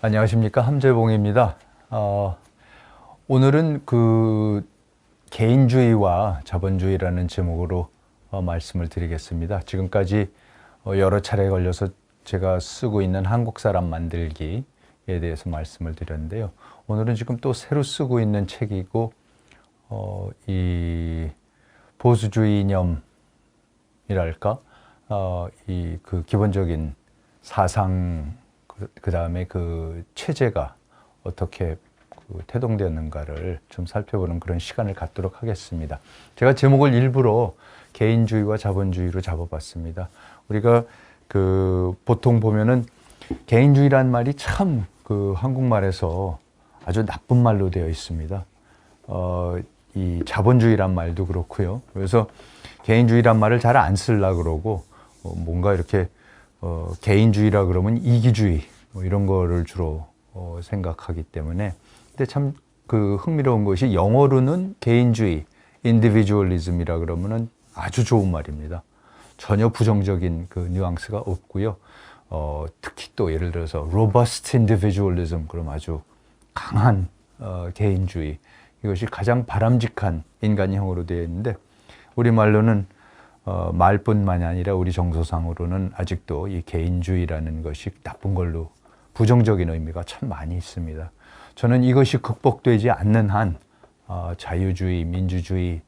안녕하십니까 함재봉입니다. 어, 오늘은 그 개인주의와 자본주의라는 제목으로 어, 말씀을 드리겠습니다. 지금까지 어, 여러 차례 걸려서 제가 쓰고 있는 한국 사람 만들기에 대해서 말씀을 드렸는데요. 오늘은 지금 또 새로 쓰고 있는 책이고 어, 이 보수주의 이념이랄까 어, 이그 기본적인 사상 그 다음에 그 체제가 어떻게 그 태동되었는가를 좀 살펴보는 그런 시간을 갖도록 하겠습니다. 제가 제목을 일부러 개인주의와 자본주의로 잡아봤습니다. 우리가 그 보통 보면은 개인주의란 말이 참 그 한국말에서 아주 나쁜 말로 되어 있습니다. 어, 이 자본주의란 말도 그렇고요. 그래서 개인주의란 말을 잘 안 쓰려 그러고 어, 뭔가 이렇게 어, 개인주의라 그러면 이기주의 뭐 이런 거를 주로 어, 생각하기 때문에 근데 참 그 흥미로운 것이 영어로는 개인주의, individualism이라 그러면은 아주 좋은 말입니다. 전혀 부정적인 그 뉘앙스가 없고요. 어, 특히 또 예를 들어서 robust individualism 그럼 아주 강한 어, 개인주의 이것이 가장 바람직한 인간형으로 되어 있는데 우리 말로는 어, 말뿐만이 아니라 우리 정서상으로는 아직도 이 개인주의라는 것이 나쁜 걸로 부정적인 의미가 참 많이 있습니다. 저는 이것이 극복되지 않는 한 어, 자유주의, 민주주의,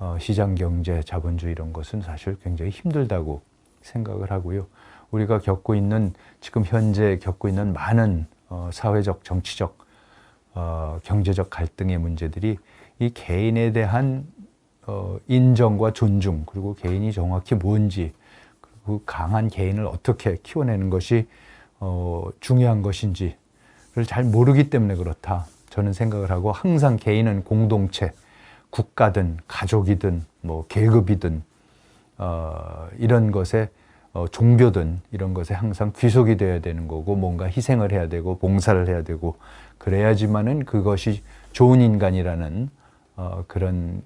어, 시장경제, 자본주의 이런 것은 사실 굉장히 힘들다고 생각을 하고요. 우리가 겪고 있는 지금 현재 겪고 있는 많은 어, 사회적, 정치적, 어, 경제적 갈등의 문제들이 이 개인에 대한 어, 인정과 존중 그리고 개인이 정확히 뭔지 그리고 강한 개인을 어떻게 키워내는 것이 어, 중요한 것인지를 잘 모르기 때문에 그렇다. 저는 생각을 하고 항상 개인은 공동체, 국가든 가족이든 뭐 계급이든 어, 이런 것에 어, 종교든 이런 것에 항상 귀속이 되어야 되는 거고 뭔가 희생을 해야 되고 봉사를 해야 되고 그래야지만은 그것이 좋은 인간이라는 어, 그런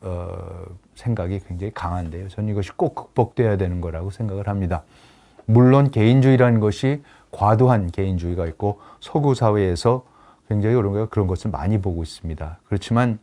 어, 생각이 굉장히 강한데요. 저는 이것이 꼭 극복돼야 되는 거라고 생각을 합니다. 물론 개인주의라는 것이 과도한 개인주의가 있고 서구 사회에서 굉장히 그런, 그런 것을 많이 보고 있습니다. 그렇지만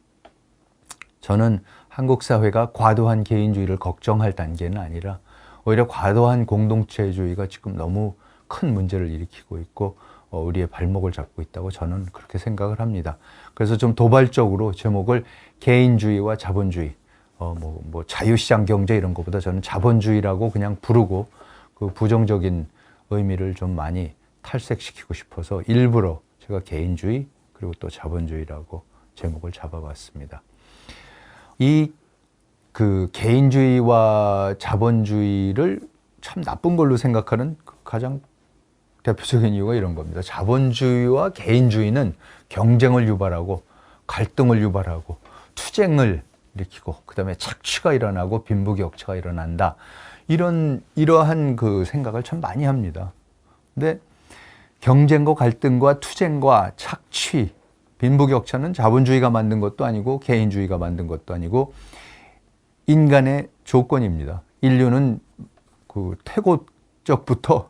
저는 한국 사회가 과도한 개인주의를 걱정할 단계는 아니라 오히려 과도한 공동체주의가 지금 너무 큰 문제를 일으키고 있고 어, 우리의 발목을 잡고 있다고 저는 그렇게 생각을 합니다. 그래서 좀 도발적으로 제목을 개인주의와 자본주의, 어, 뭐, 뭐 자유시장 경제 이런 것보다 저는 자본주의라고 그냥 부르고 그 부정적인 의미를 좀 많이 탈색시키고 싶어서 일부러 제가 개인주의 그리고 또 자본주의라고 제목을 잡아봤습니다. 이 그 개인주의와 자본주의를 참 나쁜 걸로 생각하는 그 가장 대표적인 이유가 이런 겁니다. 자본주의와 개인주의는 경쟁을 유발하고 갈등을 유발하고 투쟁을 일으키고 그다음에 착취가 일어나고 빈부격차가 일어난다. 이런 이러한 그 생각을 참 많이 합니다. 근데 경쟁과 갈등과 투쟁과 착취, 빈부격차는 자본주의가 만든 것도 아니고 개인주의가 만든 것도 아니고 인간의 조건입니다. 인류는 그 태고적부터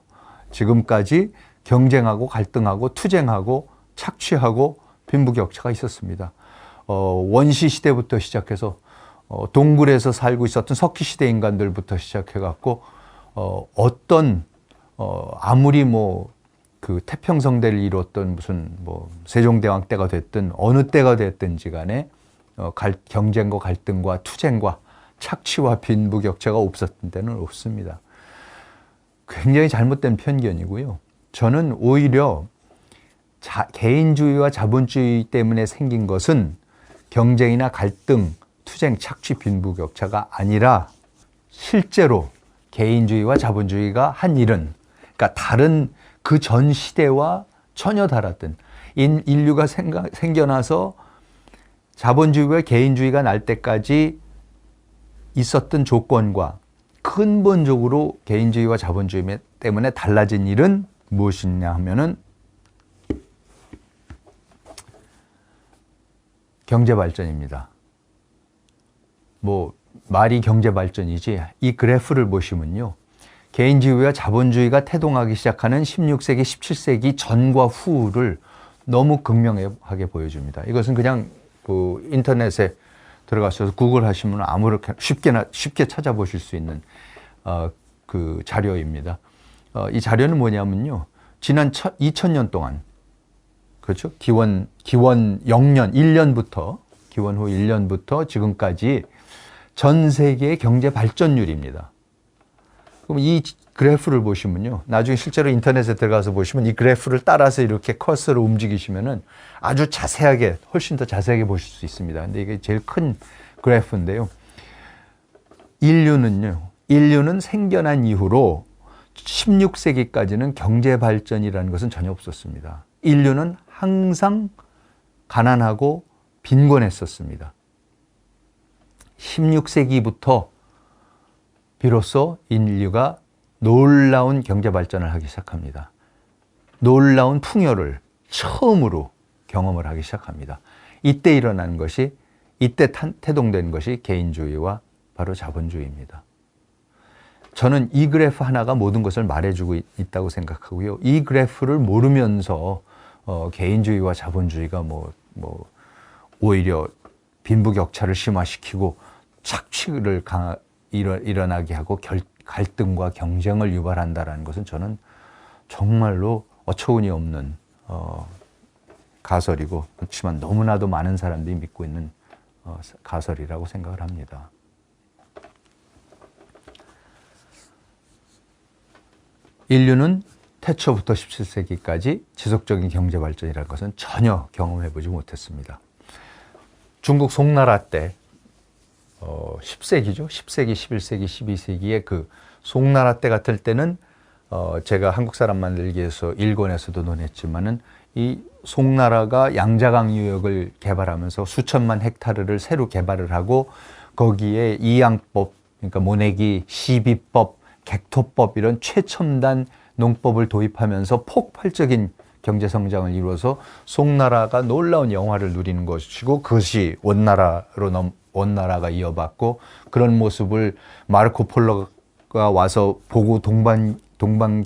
지금까지 경쟁하고 갈등하고 투쟁하고 착취하고 빈부격차가 있었습니다. 어, 원시 시대부터 시작해서 어, 동굴에서 살고 있었던 석기 시대 인간들부터 시작해 갖고 어, 어떤 어, 아무리 뭐 그 태평성대를 이뤘던 무슨 뭐 세종대왕 때가 됐든 어느 때가 됐든지 간에 어, 갈, 경쟁과 갈등과 투쟁과 착취와 빈부격차가 없었던 때는 없습니다. 굉장히 잘못된 편견이고요. 저는 오히려 자, 개인주의와 자본주의 때문에 생긴 것은 경쟁이나 갈등, 투쟁, 착취, 빈부격차가 아니라 실제로 개인주의와 자본주의가 한 일은 그러니까 다른 그 전 시대와 전혀 달랐던 인류가 생겨나서 자본주의와 개인주의가 날 때까지 있었던 조건과 근본적으로 개인주의와 자본주의 때문에 달라진 일은 무엇이냐 하면은 경제 발전입니다. 뭐 말이 경제 발전이지 이 그래프를 보시면요. 개인주의와 자본주의가 태동하기 시작하는 16세기, 17세기 전과 후를 너무 극명하게 보여줍니다. 이것은 그냥 그 인터넷에 들어가셔서 구글 하시면 아무렇게 쉽게나 쉽게 찾아보실 수 있는 어, 그 자료입니다. 어, 이 자료는 뭐냐면요. 지난 2000년 동안 그렇죠? 기원 기원 0년 1년부터 기원 후 1년부터 지금까지 전 세계의 경제 발전율입니다. 그럼 이 그래프를 보시면요. 나중에 실제로 인터넷에 들어가서 보시면 이 그래프를 따라서 이렇게 커서를 움직이시면은 아주 자세하게, 훨씬 더 자세하게 보실 수 있습니다. 근데 이게 제일 큰 그래프인데요. 인류는요, 인류는 생겨난 이후로 16세기까지는 경제 발전이라는 것은 전혀 없었습니다. 인류는 항상 가난하고 빈곤했었습니다. 16세기부터 비로소 인류가 놀라운 경제 발전을 하기 시작합니다. 놀라운 풍요를 처음으로 경험을 하기 시작합니다. 이때 일어난 것이 이때 태동된 것이 개인주의와 바로 자본주의입니다. 저는 이 그래프 하나가 모든 것을 말해주고 있다고 생각하고요. 이 그래프를 모르면서 어, 개인주의와 자본주의가 뭐, 뭐 오히려 빈부격차를 심화시키고 착취를 강, 일어, 일어나게 하고 결, 갈등과 경쟁을 유발한다라는 것은 저는 정말로 어처구니 없는 어, 가설이고 그렇지만 너무나도 많은 사람들이 믿고 있는 어, 가설이라고 생각을 합니다. 인류는 태초부터 17세기까지 지속적인 경제 발전이라는 것은 전혀 경험해 보지 못했습니다. 중국 송나라 때 어, 10세기죠. 10세기, 11세기, 12세기의 그 송나라 때 같을 때는 어, 제가 한국 사람 만들기 위해서 일본에서도 논했지만은 이 송나라가 양자강 유역을 개발하면서 수천만 헥타르를 새로 개발을 하고 거기에 이양법, 그러니까 모내기, 시비법, 객토법 이런 최첨단 농법을 도입하면서 폭발적인 경제 성장을 이루어서 송나라가 놀라운 영화를 누리는 것이고 그것이 원나라로 넘 원나라가 이어받고 그런 모습을 마르코 폴로가 와서 보고 동반 동방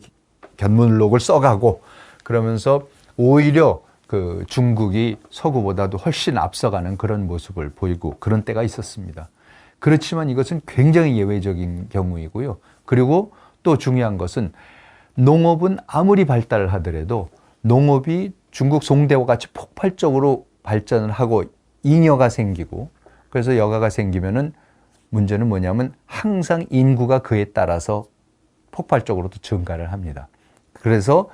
견문록을 써가고 그러면서 오히려 그 중국이 서구보다도 훨씬 앞서가는 그런 모습을 보이고 그런 때가 있었습니다. 그렇지만 이것은 굉장히 예외적인 경우이고요. 그리고 또 중요한 것은 농업은 아무리 발달을 하더라도 농업이 중국 송대와 같이 폭발적으로 발전을 하고 잉여가 생기고 그래서 여가가 생기면은 문제는 뭐냐면 항상 인구가 그에 따라서 폭발적으로 도 증가를 합니다. 그래서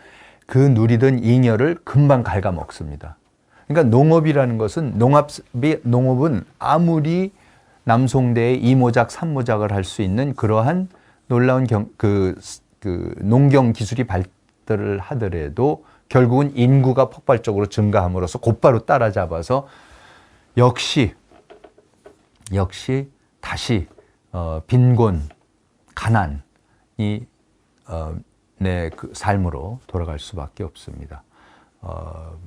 그 누리던 잉여를 금방 갉아먹습니다. 그러니까 농업이라는 것은 농업이 농업은 아무리 남송대의 이모작 삼모작을 할 수 있는 그러한 놀라운 경, 그, 그 농경 기술이 발달을 하더라도 결국은 인구가 폭발적으로 증가함으로써 곧바로 따라잡아서 역시 역시 다시 어, 빈곤, 가난이 어, 내그 삶으로 돌아갈 수밖에 없습니다. 어,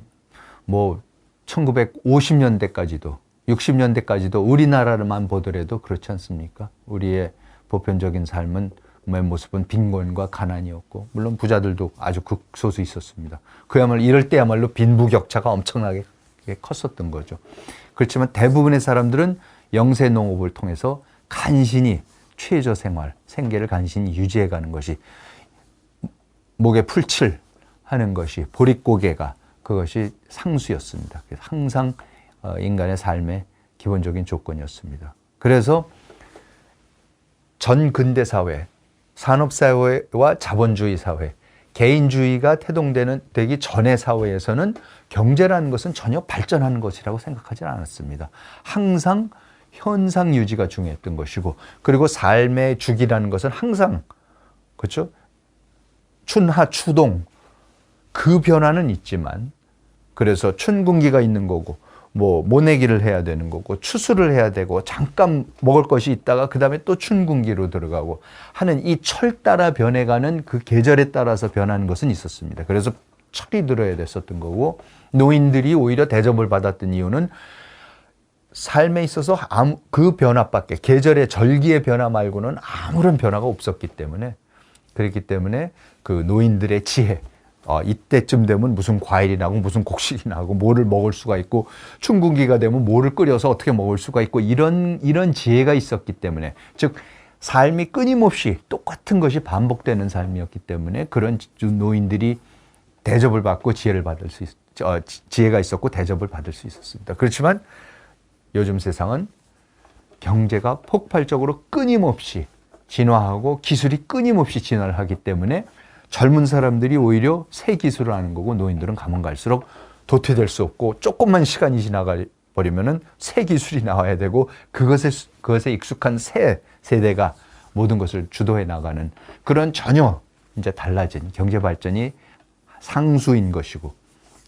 뭐 1950년대까지도 60년대까지도 우리나라를만 보더라도 그렇지 않습니까? 우리의 보편적인 삶은 모습은 빈곤과 가난이었고 물론 부자들도 아주 극소수 있었습니다. 그야말로 이럴 때야말로 빈부격차가 엄청나게 컸었던 거죠. 그렇지만 대부분의 사람들은 영세 농업을 통해서 간신히 최저 생활, 생계를 간신히 유지해 가는 것이 목에 풀칠 하는 것이 보릿고개가 그것이 상수였습니다. 항상 어, 인간의 삶의 기본적인 조건이었습니다. 그래서 전 근대 사회, 산업 사회와 자본주의 사회, 개인주의가 태동되는 되기 전의 사회에서는 경제라는 것은 전혀 발전하는 것이라고 생각하지 않았습니다. 항상 현상 유지가 중요했던 것이고 그리고 삶의 주기라는 것은 항상 그렇죠? 춘하 추동 그 변화는 있지만 그래서 춘궁기가 있는 거고 뭐 모내기를 해야 되는 거고 추수를 해야 되고 잠깐 먹을 것이 있다가 그다음에 또 춘궁기로 들어가고 하는 이 철 따라 변해가는 그 계절에 따라서 변하는 것은 있었습니다. 그래서 철이 들어야 됐었던 거고 노인들이 오히려 대접을 받았던 이유는 삶에 있어서 그 변화밖에 계절의 절기의 변화 말고는 아무런 변화가 없었기 때문에 그렇기 때문에 그 노인들의 지혜, 어, 이때쯤 되면 무슨 과일이 나고 무슨 곡식이 나고 뭐를 먹을 수가 있고 춘궁기가 되면 뭐를 끓여서 어떻게 먹을 수가 있고 이런 이런 지혜가 있었기 때문에 즉 삶이 끊임없이 똑같은 것이 반복되는 삶이었기 때문에 그런 노인들이 대접을 받고 지혜를 받을 수 있, 어, 지혜가 있었고 대접을 받을 수 있었습니다. 그렇지만 요즘 세상은 경제가 폭발적으로 끊임없이 진화하고 기술이 끊임없이 진화를 하기 때문에 젊은 사람들이 오히려 새 기술을 하는 거고 노인들은 가면 갈수록 도태될 수 없고 조금만 시간이 지나가 버리면은 새 기술이 나와야 되고 그것에 그것에 익숙한 새 세대가 모든 것을 주도해 나가는 그런 전혀 이제 달라진 경제 발전이 상수인 것이고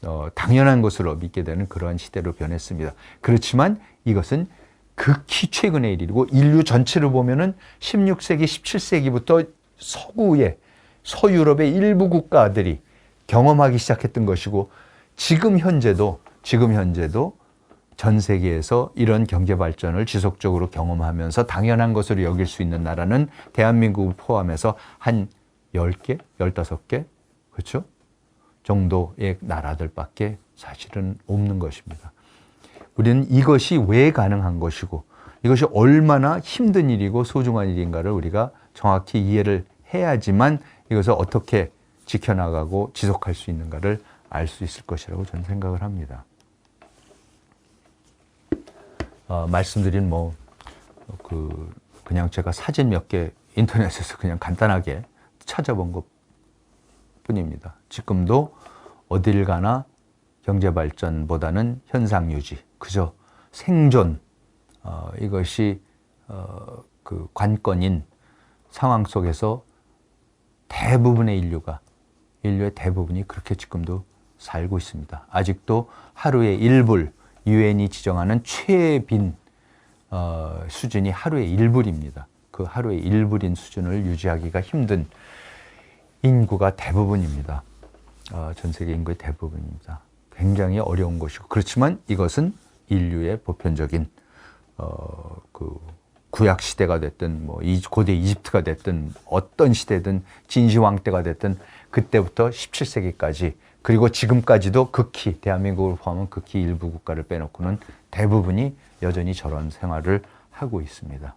어, 당연한 것으로 믿게 되는 그러한 시대로 변했습니다. 그렇지만 이것은 극히 최근의 일이고 인류 전체를 보면은 16세기, 17세기부터 서구의 서유럽의 일부 국가들이 경험하기 시작했던 것이고 지금 현재도 지금 현재도 전 세계에서 이런 경제 발전을 지속적으로 경험하면서 당연한 것으로 여길 수 있는 나라는 대한민국을 포함해서 한 10개, 15개, 그렇죠? 정도의 나라들밖에 사실은 없는 것입니다. 우리는 이것이 왜 가능한 것이고 이것이 얼마나 힘든 일이고 소중한 일인가를 우리가 정확히 이해를 해야지만 이것을 어떻게 지켜나가고 지속할 수 있는가를 알 수 있을 것이라고 저는 생각을 합니다. 어, 말씀드린 뭐, 그, 그냥 제가 사진 몇 개 인터넷에서 그냥 간단하게 찾아본 것 뿐입니다. 지금도 어딜 가나 경제 발전보다는 현상 유지, 그저 생존, 어, 이것이 어, 그 관건인 상황 속에서 대부분의 인류가 인류의 대부분이 그렇게 지금도 살고 있습니다. 아직도 하루에 1불 유엔이 지정하는 최빈 어, 수준이 하루에 1불입니다. 그 하루에 1불인 수준을 유지하기가 힘든 인구가 대부분입니다. 어, 전 세계 인구의 대부분입니다. 굉장히 어려운 것이고 그렇지만 이것은 인류의 보편적인 어, 그 구약 시대가 됐든 뭐 고대 이집트가 됐든 어떤 시대든 진시황 때가 됐든 그때부터 17세기까지 그리고 지금까지도 극히 대한민국을 포함한 극히 일부 국가를 빼놓고는 대부분이 여전히 저런 생활을 하고 있습니다.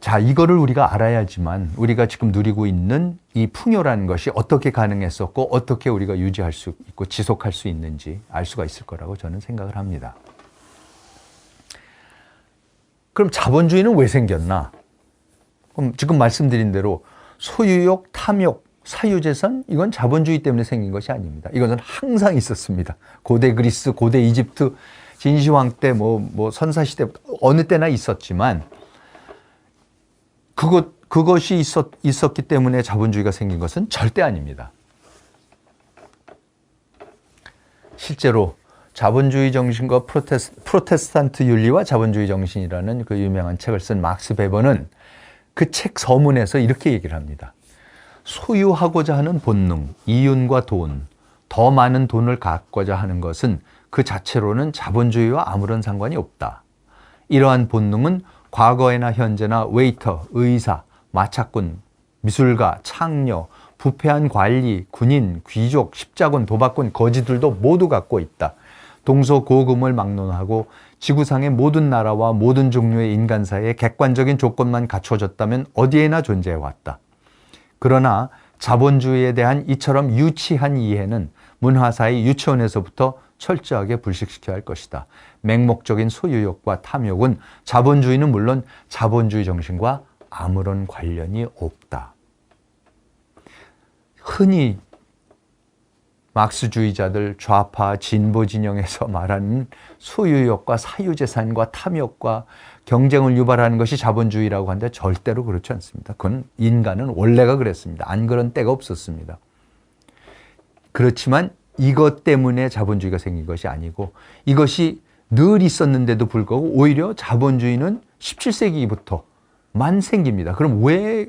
자, 이거를 우리가 알아야지만 우리가 지금 누리고 있는 이 풍요라는 것이 어떻게 가능했었고 어떻게 우리가 유지할 수 있고 지속할 수 있는지 알 수가 있을 거라고 저는 생각을 합니다. 그럼 자본주의는 왜 생겼나? 그럼 지금 말씀드린 대로 소유욕, 탐욕, 사유재산 이건 자본주의 때문에 생긴 것이 아닙니다. 이것은 항상 있었습니다. 고대 그리스, 고대 이집트, 진시황 때, 뭐, 뭐 선사시대 어느 때나 있었지만 그것 그것이 있었, 있었기 때문에 자본주의가 생긴 것은 절대 아닙니다. 실제로 자본주의 정신과 프로테스, 프로테스탄트 윤리와 자본주의 정신이라는 그 유명한 책을 쓴 막스 베버는 그 책 서문에서 이렇게 얘기를 합니다. 소유하고자 하는 본능, 이윤과 돈, 더 많은 돈을 갖고자 하는 것은 그 자체로는 자본주의와 아무런 상관이 없다. 이러한 본능은 과거에나 현재나 웨이터, 의사, 마차꾼, 미술가, 창녀, 부패한 관리, 군인, 귀족, 십자군, 도박꾼, 거지들도 모두 갖고 있다. 동서고금을 막론하고 지구상의 모든 나라와 모든 종류의 인간 사이에 객관적인 조건만 갖춰졌다면 어디에나 존재해왔다. 그러나 자본주의에 대한 이처럼 유치한 이해는 문화사의 유치원에서부터 철저하게 불식시켜야 할 것이다. 맹목적인 소유욕과 탐욕은 자본주의는 물론 자본주의 정신과 아무런 관련이 없다. 흔히 막스주의자들 좌파 진보 진영에서 말하는 소유욕과 사유재산과 탐욕과 경쟁을 유발하는 것이 자본주의라고 하는데 절대로 그렇지 않습니다. 그건 인간은 원래가 그랬습니다. 안 그런 때가 없었습니다. 그렇지만 이것 때문에 자본주의가 생긴 것이 아니고 이것이 늘 있었는데도 불구하고 오히려 자본주의는 17세기부터만 생깁니다. 그럼 왜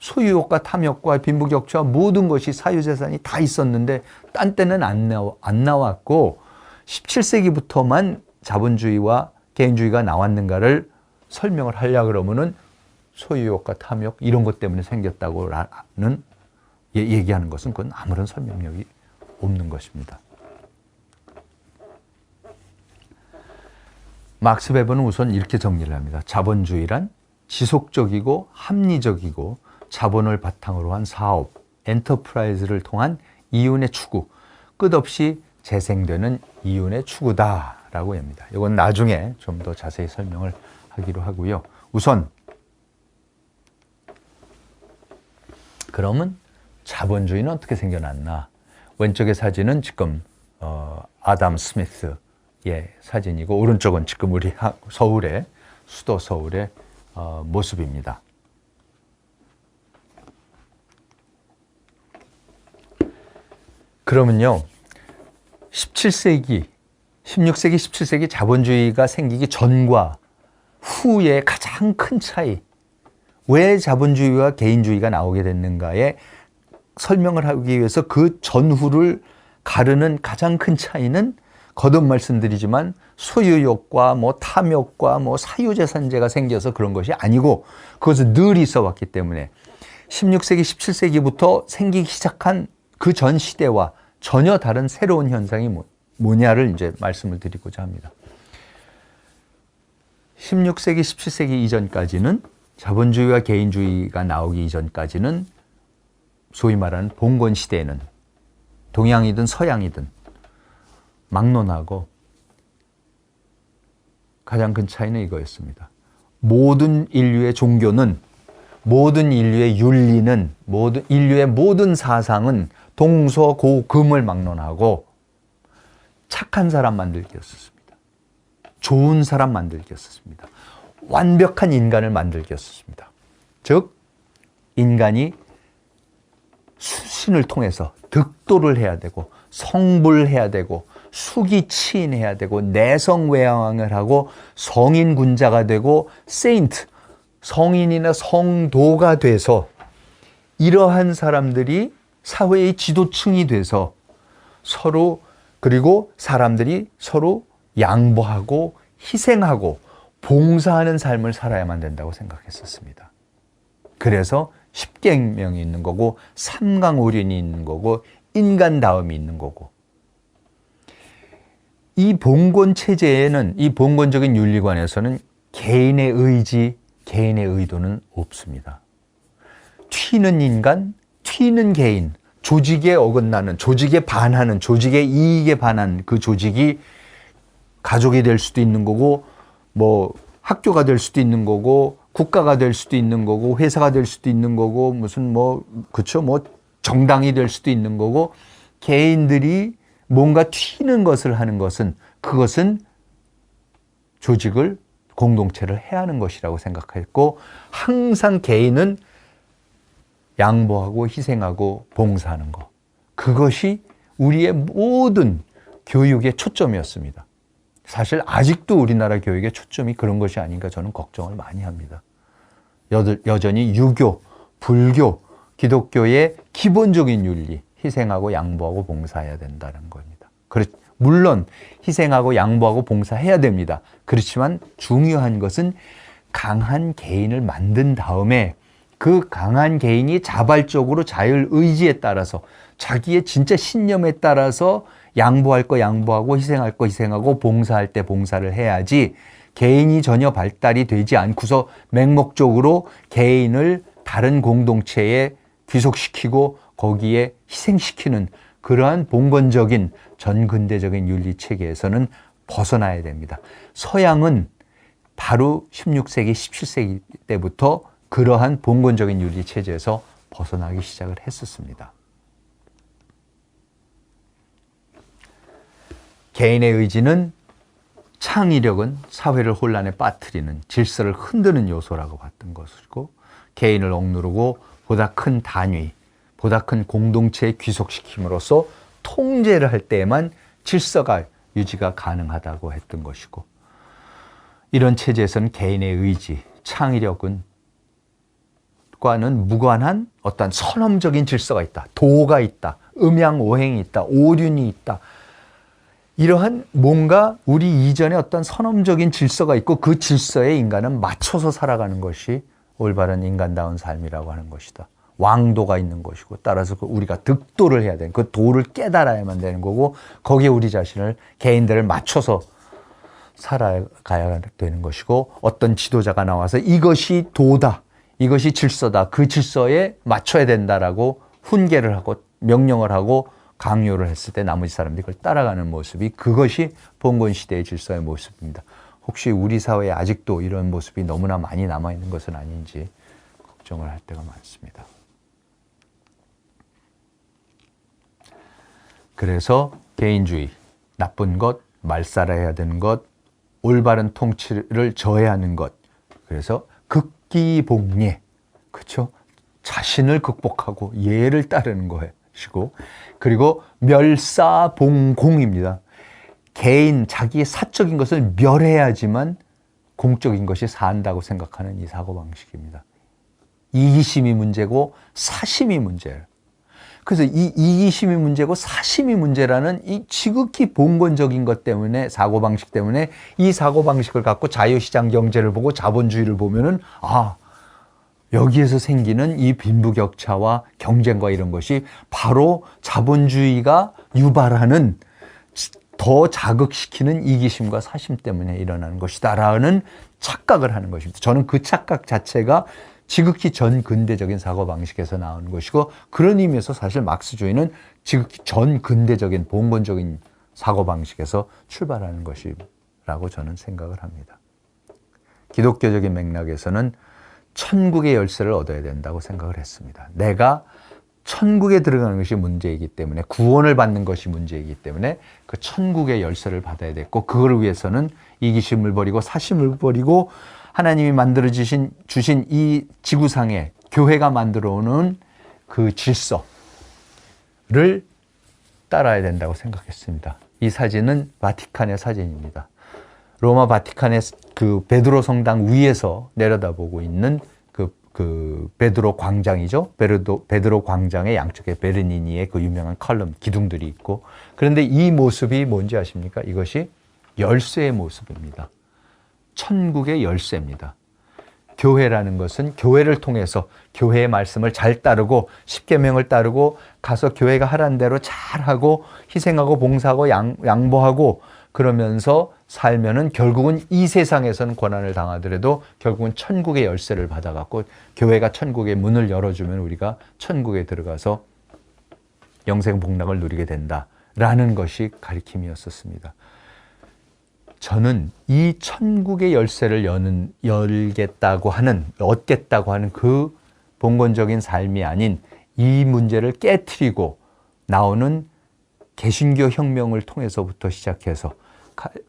소유욕과 탐욕과 빈부격차 모든 것이 사유재산이 다 있었는데 딴 때는 안, 나와, 안 나왔고 17세기부터만 자본주의와 개인주의가 나왔는가를 설명을 하려 그러면은 소유욕과 탐욕 이런 것 때문에 생겼다고는 얘기하는 것은 그건 아무런 설명력이 없는 것입니다. 막스 베버는 우선 이렇게 정리를 합니다. 자본주의란 지속적이고 합리적이고 자본을 바탕으로 한 사업, 엔터프라이즈를 통한 이윤의 추구, 끝없이 재생되는 이윤의 추구다라고 합니다. 이건 나중에 좀 더 자세히 설명을 하기로 하고요. 우선 그러면 자본주의는 어떻게 생겨났나? 왼쪽의 사진은 지금 어, 아담 스미스의 사진이고 오른쪽은 지금 우리 서울의 수도 서울의 어, 모습입니다. 그러면요, 17세기, 16세기, 17세기 자본주의가 생기기 전과 후의 가장 큰 차이, 왜 자본주의와 개인주의가 나오게 됐는가에 설명을 하기 위해서 그 전후를 가르는 가장 큰 차이는 거듭 말씀드리지만 소유욕과 뭐 탐욕과 뭐 사유재산제가 생겨서 그런 것이 아니고 그것은 늘 있어 왔기 때문에 16세기, 17세기부터 생기기 시작한 그 전 시대와 전혀 다른 새로운 현상이 뭐, 뭐냐를 이제 말씀을 드리고자 합니다. 16세기, 17세기 이전까지는 자본주의와 개인주의가 나오기 이전까지는 소위 말하는 봉건 시대에는 동양이든 서양이든 막론하고 가장 큰 차이는 이거였습니다. 모든 인류의 종교는 모든 인류의 윤리는 모든 인류의 모든 사상은 동서고금을 막론하고 착한 사람 만들기였습니다. 좋은 사람 만들기였습니다. 완벽한 인간을 만들겠습니다. 즉, 인간이 수신을 통해서 득도를 해야 되고, 성불해야 되고, 수기치인해야 되고, 내성외양을 하고, 성인군자가 되고, 세인트, 성인이나 성도가 돼서, 이러한 사람들이 사회의 지도층이 돼서 서로, 그리고 사람들이 서로 양보하고, 희생하고, 봉사하는 삶을 살아야만 된다고 생각했었습니다. 그래서 십계명이 있는 거고 삼강오륜이 있는 거고 인간다움이 있는 거고 이 봉건 체제에는 이 봉건적인 윤리관에서는 개인의 의지, 개인의 의도는 없습니다. 튀는 인간, 튀는 개인, 조직에 어긋나는, 조직에 반하는, 조직의 이익에 반한 그 조직이 가족이 될 수도 있는 거고 뭐 학교가 될 수도 있는 거고 국가가 될 수도 있는 거고 회사가 될 수도 있는 거고 무슨 뭐 그쵸? 뭐 정당이 될 수도 있는 거고 개인들이 뭔가 튀는 것을 하는 것은 그것은 조직을 공동체를 해야 하는 것이라고 생각했고 항상 개인은 양보하고 희생하고 봉사하는 것 그것이 우리의 모든 교육의 초점이었습니다. 사실 아직도 우리나라 교육의 초점이 그런 것이 아닌가 저는 걱정을 많이 합니다. 여전히 유교, 불교, 기독교의 기본적인 윤리, 희생하고 양보하고 봉사해야 된다는 겁니다. 물론 희생하고 양보하고 봉사해야 됩니다. 그렇지만 중요한 것은 강한 개인을 만든 다음에 그 강한 개인이 자발적으로 자율 의지에 따라서 자기의 진짜 신념에 따라서 양보할 거 양보하고 희생할 거 희생하고 봉사할 때 봉사를 해야지 개인이 전혀 발달이 되지 않고서 맹목적으로 개인을 다른 공동체에 귀속시키고 거기에 희생시키는 그러한 봉건적인 전근대적인 윤리 체계에서는 벗어나야 됩니다. 서양은 바로 16세기, 17세기 때부터 그러한 봉건적인 윤리 체제에서 벗어나기 시작을 했었습니다. 개인의 의지는 창의력은 사회를 혼란에 빠뜨리는 질서를 흔드는 요소라고 봤던 것이고 개인을 억누르고 보다 큰 단위, 보다 큰 공동체에 귀속시킴으로써 통제를 할 때에만 질서가 유지가 가능하다고 했던 것이고 이런 체제에서는 개인의 의지, 창의력은 과는 무관한 어떤 선험적인 질서가 있다. 도가 있다. 음양오행이 있다. 오륜이 있다. 이러한 뭔가 우리 이전에 어떤 선험적인 질서가 있고 그 질서에 인간은 맞춰서 살아가는 것이 올바른 인간다운 삶이라고 하는 것이다. 왕도가 있는 것이고 따라서 그 우리가 득도를 해야 되는 그 도를 깨달아야만 되는 거고 거기에 우리 자신을 개인들을 맞춰서 살아가야 되는 것이고 어떤 지도자가 나와서 이것이 도다 이것이 질서다 그 질서에 맞춰야 된다라고 훈계를 하고 명령을 하고 강요를 했을 때 나머지 사람들이 그걸 따라가는 모습이 그것이 봉건 시대의 질서의 모습입니다. 혹시 우리 사회에 아직도 이런 모습이 너무나 많이 남아 있는 것은 아닌지 걱정을 할 때가 많습니다. 그래서 개인주의, 나쁜 것, 말살해야 되는 것, 올바른 통치를 저해하는 것. 그래서 극 기봉예, 그렇죠? 자신을 극복하고 예를 따르는 것이고, 그리고 멸사봉공입니다. 개인, 자기의 사적인 것을 멸해야지만 공적인 것이 산다고 생각하는 이 사고방식입니다. 이기심이 문제고 사심이 문제예요. 그래서 이 이기심이 문제고 사심이 문제라는 이 지극히 본건적인 것 때문에 사고방식 때문에 이 사고방식을 갖고 자유시장 경제를 보고 자본주의를 보면은 아 여기에서 생기는 이 빈부격차와 경쟁과 이런 것이 바로 자본주의가 유발하는 더 자극시키는 이기심과 사심 때문에 일어나는 것이다라는 착각을 하는 것입니다. 저는 그 착각 자체가 지극히 전근대적인 사고방식에서 나온 것이고 그런 의미에서 사실 막스주의는 지극히 전근대적인 봉건적인 사고방식에서 출발하는 것이라고 저는 생각을 합니다. 기독교적인 맥락에서는 천국의 열쇠를 얻어야 된다고 생각을 했습니다. 내가 천국에 들어가는 것이 문제이기 때문에 구원을 받는 것이 문제이기 때문에 그 천국의 열쇠를 받아야 됐고 그걸 위해서는 이기심을 버리고 사심을 버리고 하나님이 만들어 주신 주신 이 지구상에 교회가 만들어 오는 그 질서를 따라야 된다고 생각했습니다. 이 사진은 바티칸의 사진입니다. 로마 바티칸의 그 베드로 성당 위에서 내려다보고 있는 그, 그 베드로 광장이죠. 베르도, 베드로 광장의 양쪽에 베르니니의 그 유명한 컬럼 기둥들이 있고 그런데 이 모습이 뭔지 아십니까? 이것이 열쇠의 모습입니다. 천국의 열쇠입니다. 교회라는 것은 교회를 통해서 교회의 말씀을 잘 따르고 십계명을 따르고 가서 교회가 하라는 대로 잘 하고 희생하고 봉사하고 양, 양보하고 그러면서 살면은 결국은 이 세상에서는 고난을 당하더라도 결국은 천국의 열쇠를 받아갖고 교회가 천국의 문을 열어주면 우리가 천국에 들어가서 영생 복락을 누리게 된다라는 것이 가리킴이었었습니다. 저는 이 천국의 열쇠를 여는, 열겠다고 하는, 얻겠다고 하는 그 본건적인 삶이 아닌 이 문제를 깨뜨리고 나오는 개신교 혁명을 통해서부터 시작해서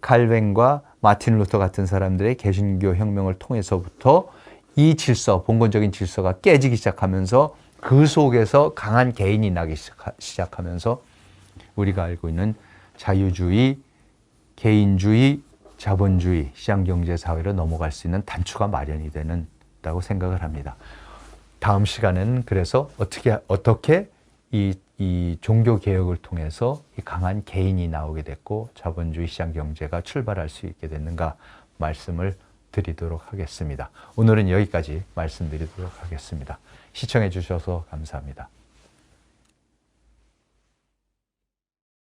칼뱅과 마틴 루터 같은 사람들의 개신교 혁명을 통해서부터 이 질서, 본건적인 질서가 깨지기 시작하면서 그 속에서 강한 개인이 나기 시작하면서 우리가 알고 있는 자유주의, 개인주의, 자본주의, 시장경제 사회로 넘어갈 수 있는 단추가 마련이 되는다고 생각을 합니다. 다음 시간에는 그래서 어떻게 어떻게 이, 이 종교 개혁을 통해서 이 강한 개인이 나오게 됐고 자본주의 시장 경제가 출발할 수 있게 됐는가 말씀을 드리도록 하겠습니다. 오늘은 여기까지 말씀드리도록 하겠습니다. 시청해 주셔서 감사합니다.